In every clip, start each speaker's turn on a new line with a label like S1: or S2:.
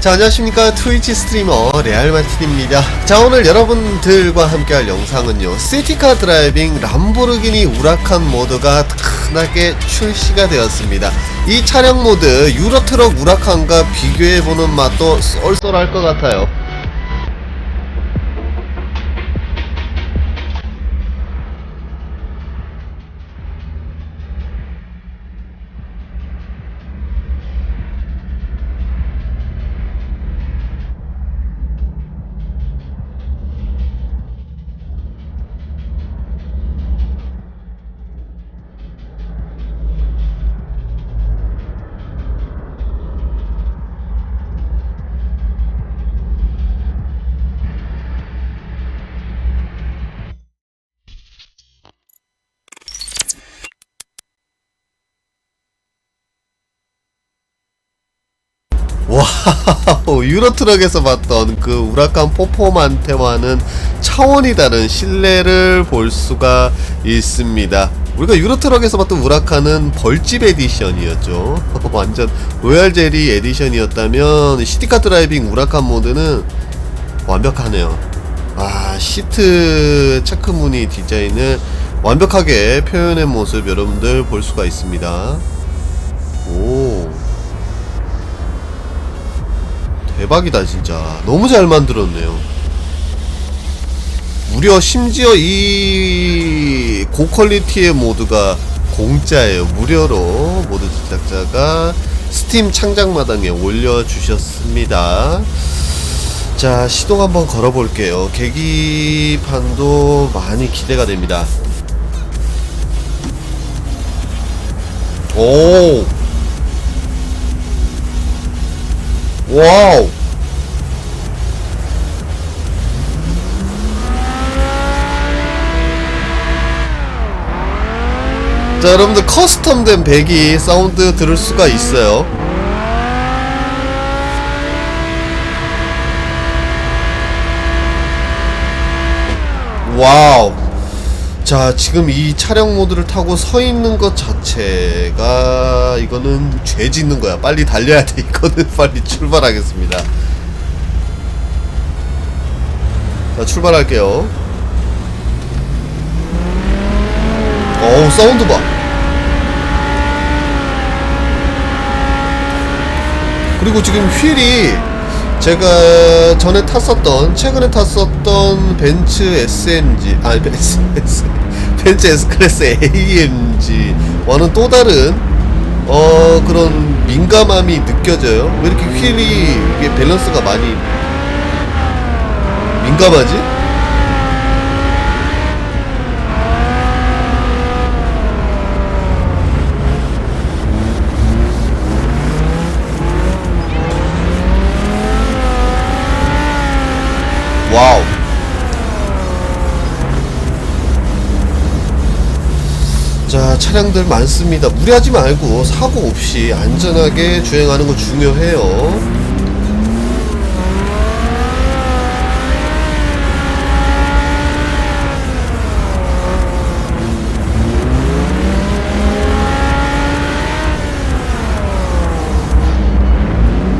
S1: 자 안녕하십니까. 트위치 스트리머 레알마틴입니다. 자 오늘 여러분들과 함께할 영상은요. 시티카 드라이빙 람보르기니 우라칸 모드가 흔하게 출시가 되었습니다. 이 차량 모드 유로트럭 우라칸과 비교해보는 맛도 쏠쏠할 것 같아요 와우 유로트럭에서 봤던 그 우라칸 포포만테와는 차원이 다른 실내를 볼 수가 있습니다. 우리가 유로트럭에서 봤던 우라칸은 벌집 에디션이었죠. 완전 로얄 제리 에디션이었다면 시티카 드라이빙 우라칸 모드는 완벽하네요. 아 시트 체크 무늬 디자인을 완벽하게 표현한 모습 여러분들 볼 수가 있습니다. 오 대박이다 진짜. 너무 잘 만들었네요. 무려 심지어 이 고퀄리티의 모드가 공짜예요. 무료로 모드 제작자가 스팀 창작마당에 올려주셨습니다. 자 시동 한번 걸어볼게요. 계기판도 많이 기대가 됩니다. 오 와우. 자 여러분들 커스텀된 배기 사운드 들을 수가 있어요. 와우 자 지금 이 차량 모드를 타고 서 있는 것 자체가 이거는 죄 짓는 거야. 빨리 달려야 돼. 이거는 빨리 출발하겠습니다. 자 출발할게요. 어우 사운드 봐. 그리고 지금 휠이 제가 전에 탔었던 최근에 탔었던 벤츠 SMG 아니 벤츠 S 벤츠 S 클래스 AMG와는 또 다른 어 그런 민감함이 느껴져요. 왜 이렇게 휠이 이게 밸런스가 많이 민감하지? 와우. 자, 차량들 많습니다. 무리하지 말고 사고 없이 안전하게 주행하는 거 중요해요.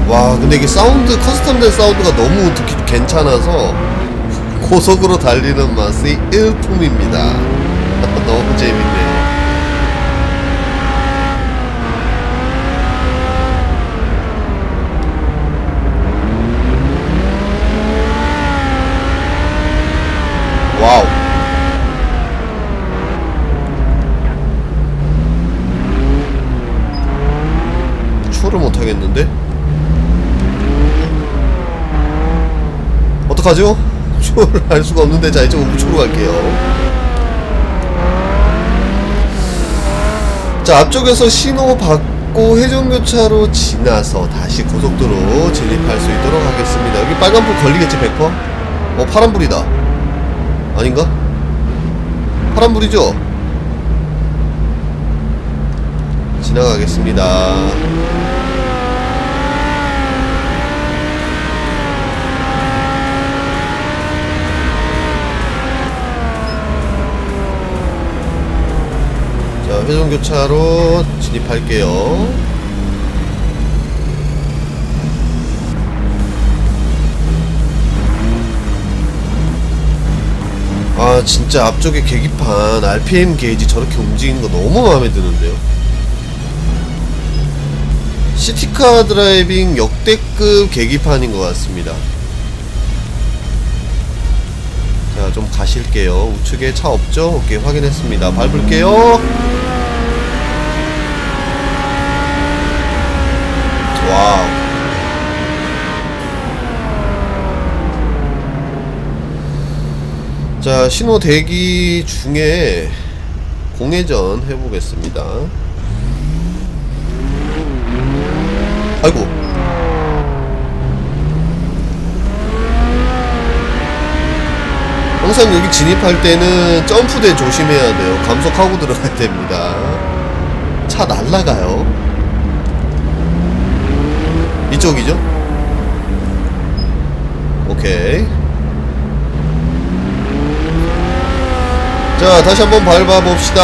S1: 와, 근데 이게 사운드, 커스텀된 사운드가 너무 듣기 괜찮아서 고속으로 달리는 맛이 일품입니다. 너무 재밌네요. 와우. 초를 못하겠는데? 어떡하죠? 초를 할 수가 없는데 자 이제 우초로 갈게요 자 앞쪽에서 신호 받고 회전교차로 지나서 다시 고속도로 진입할 수 있도록 하겠습니다 여기 빨간불 걸리겠지 100%? 어 파란불이다 아닌가? 파란불이죠? 지나가겠습니다 회전 교차로 진입할게요. 아 진짜 앞쪽에 계기판 RPM 게이지 저렇게 움직이는 거 너무 마음에 드는데요. 시티카 드라이빙 역대급 계기판인 것 같습니다. 자 좀 가실게요. 우측에 차 없죠? 오케이 확인했습니다. 밟을게요. 자 신호 대기 중에 공회전 해보겠습니다. 아이고. 항상 여기 진입할 때는 점프대 조심해야 돼요. 감속하고 들어가야 됩니다. 차 날라가요. 이쪽이죠? 오케이 자 다시 한번 밟아봅시다.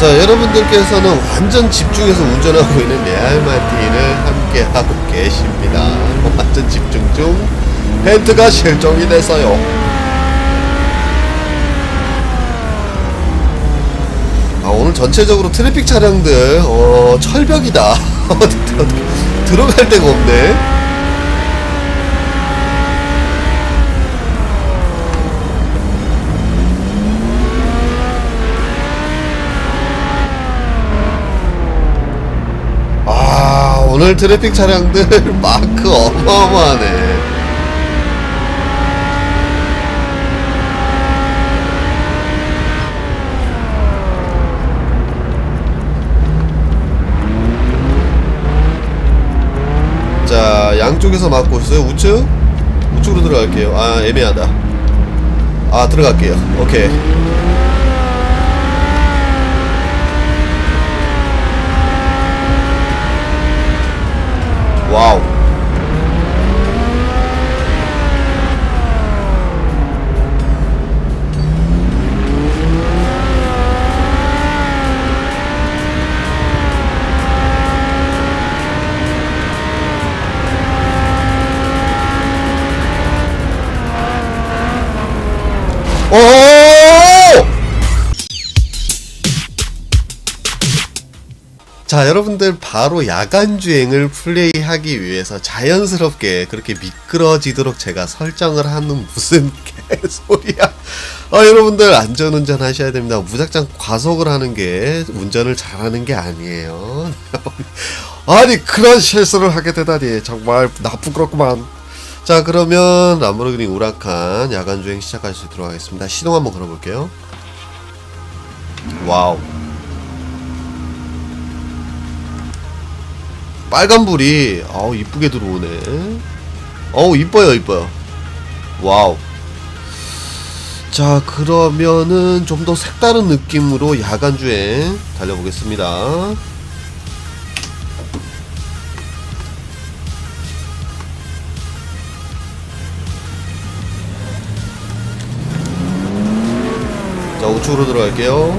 S1: 자 여러분들께서는 완전 집중해서 운전하고 있는 레알 마틴을 함께하고 계십니다. 완전 집중 중 벤트가 실종이 됐어요. 아 오늘 전체적으로 트래픽 차량들 어 철벽이다. 들어갈 데가 없네. 아 오늘 트래픽 차량들 마크 어마어마하네 자 양쪽에서 막고 있어요. 우측? 우측으로 들어갈게요. 아 애매하다. 아 들어갈게요. 오케이 오! 자, 여러분들 바로 야간 주행을 플레이하기 위해서 자연스럽게 그렇게 미끄러지도록 제가 설정을 하는 무슨 개소리야. 아, 여러분들 안전 운전 하셔야 됩니다. 무작정 과속을 하는 게 운전을 잘하는 게 아니에요. 아니, 그런 실수를 하게 되다니. 정말 나쁘그렇구만. 자, 그러면 람보르기니 우라칸 야간 주행 시작할 수 있도록 하겠습니다. 시동 한번 걸어볼게요. 와우. 빨간불이 아우 이쁘게 들어오네 어우 이뻐요 이뻐요 와우 자 그러면은 좀 더 색다른 느낌으로 야간주행 달려보겠습니다 자 우측으로 들어갈게요.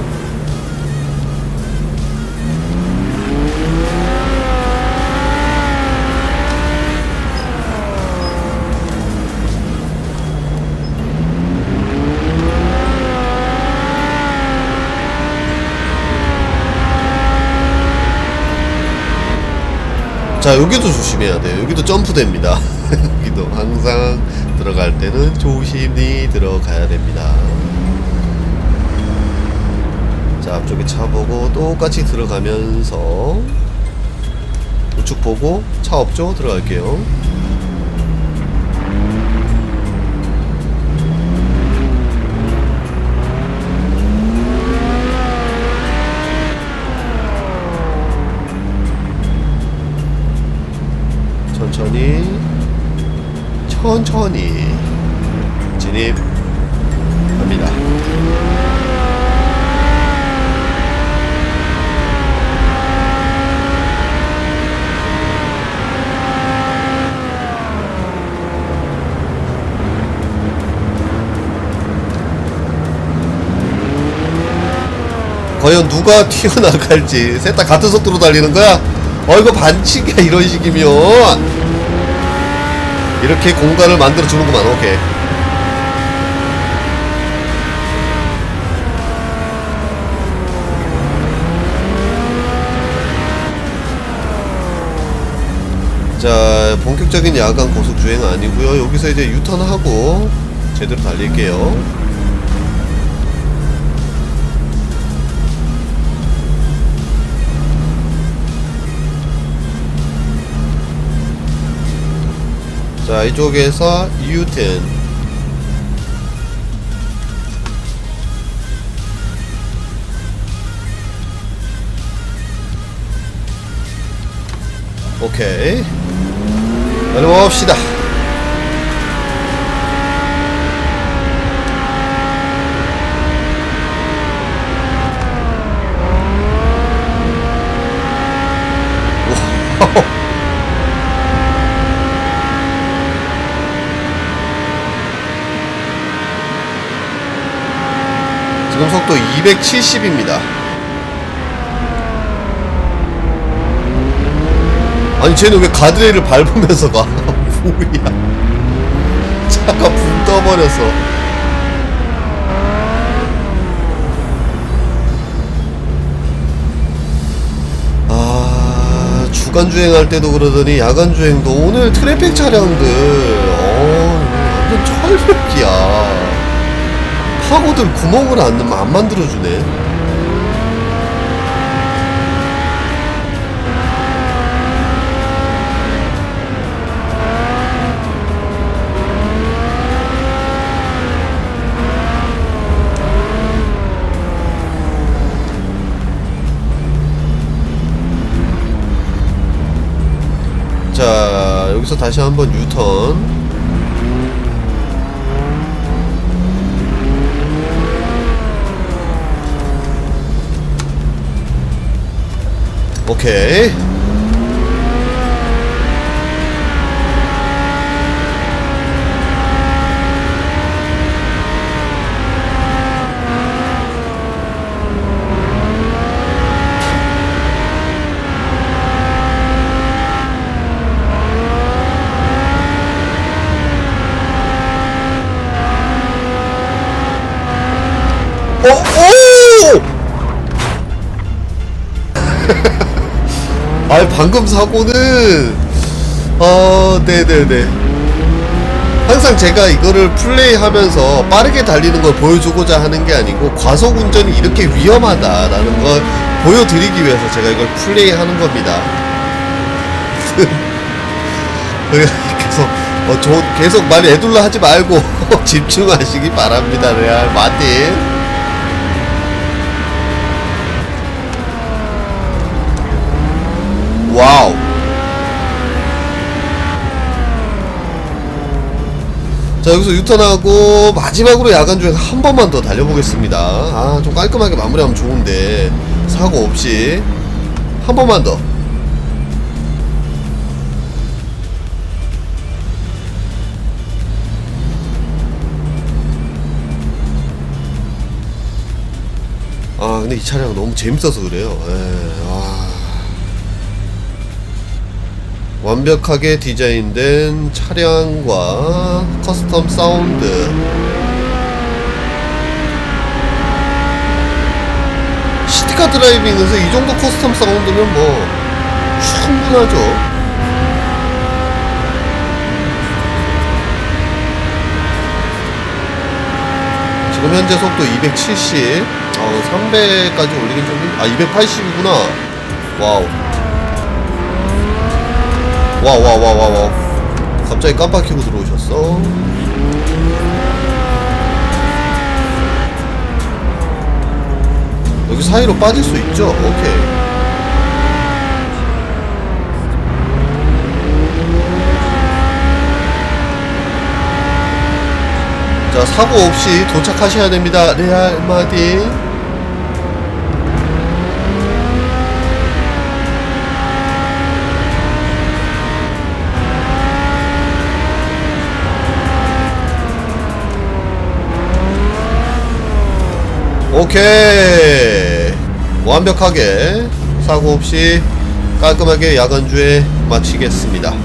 S1: 자 여기도 조심해야 돼요. 여기도 점프됩니다. 여기도 항상 들어갈 때는 조심히 들어가야 됩니다 자 앞쪽에 차 보고 똑같이 들어가면서 우측 보고 차 없죠 들어갈게요 천천히 천천히 진입합니다. 과연 누가 튀어나갈지. 셋 다 같은 속도로 달리는 거야? 어 이거 반칙이야 이런 식이면. 이렇게 공간을 만들어 주는구만 오케이. 자 본격적인 야간 고속 주행 아니고요. 여기서 이제 유턴하고 제대로 달릴게요 자 이쪽에서 유턴 오케이. 달려봅시다 와우. 지금 속도 270입니다. 아니 쟤는 왜 가드레일을 밟으면서 가? 뭐야? 차가 붕 떠버렸어. 아 주간 주행할 때도 그러더니 야간 주행도 오늘 트래픽 차량들 어 완전 철벽이야. 파고들 구멍을 안, 안 만들어주네. 자, 여기서 다시 한번 유턴. 오케이. 어, 오! 아 방금 사고는 어 네네네 항상 제가 이거를 플레이하면서 빠르게 달리는 걸 보여주고자 하는 게 아니고 과속 운전이 이렇게 위험하다라는 걸 보여드리기 위해서 제가 이걸 플레이하는 겁니다. 계속 어, 저, 계속 말 애둘러 하지 말고 집중하시기 바랍니다, 레알 마틴. 와우. 자 여기서 유턴하고 마지막으로 야간 주행 한 번만 더 달려보겠습니다. 아 좀 깔끔하게 마무리하면 좋은데 사고 없이 한 번만 더. 아 근데 이 차량 너무 재밌어서 그래요. 에, 아. 완벽하게 디자인된 차량과 커스텀 사운드. 시티카 드라이빙에서 이 정도 커스텀 사운드면 뭐 충분하죠. 지금 현재 속도 270 어, 300까지 올리긴 좀 힘... 아 280이구나. 와우 와 와 와 와 와. 갑자기 깜빡이고 들어오셨어? 여기 사이로 빠질 수 있죠? 오케이. 자 사고 없이 도착하셔야 됩니다. 레알 마디 오케이 완벽하게 사고 없이 깔끔하게 야간주에 마치겠습니다.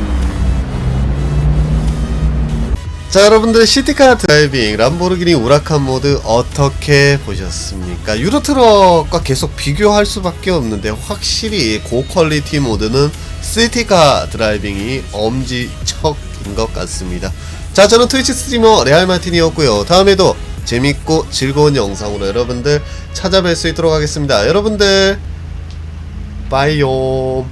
S1: 자 여러분들 시티카 드라이빙 람보르기니 우라칸 모드 어떻게 보셨습니까? 유로트럭과 계속 비교할 수밖에 없는데 확실히 고퀄리티 모드는 시티카 드라이빙이 엄지척인 것 같습니다. 자 저는 트위치 스트리머 레알마틴이었고요. 다음에도 재밌고 즐거운 영상으로 여러분들 찾아뵐 수 있도록 하겠습니다. 여러분들 빠이요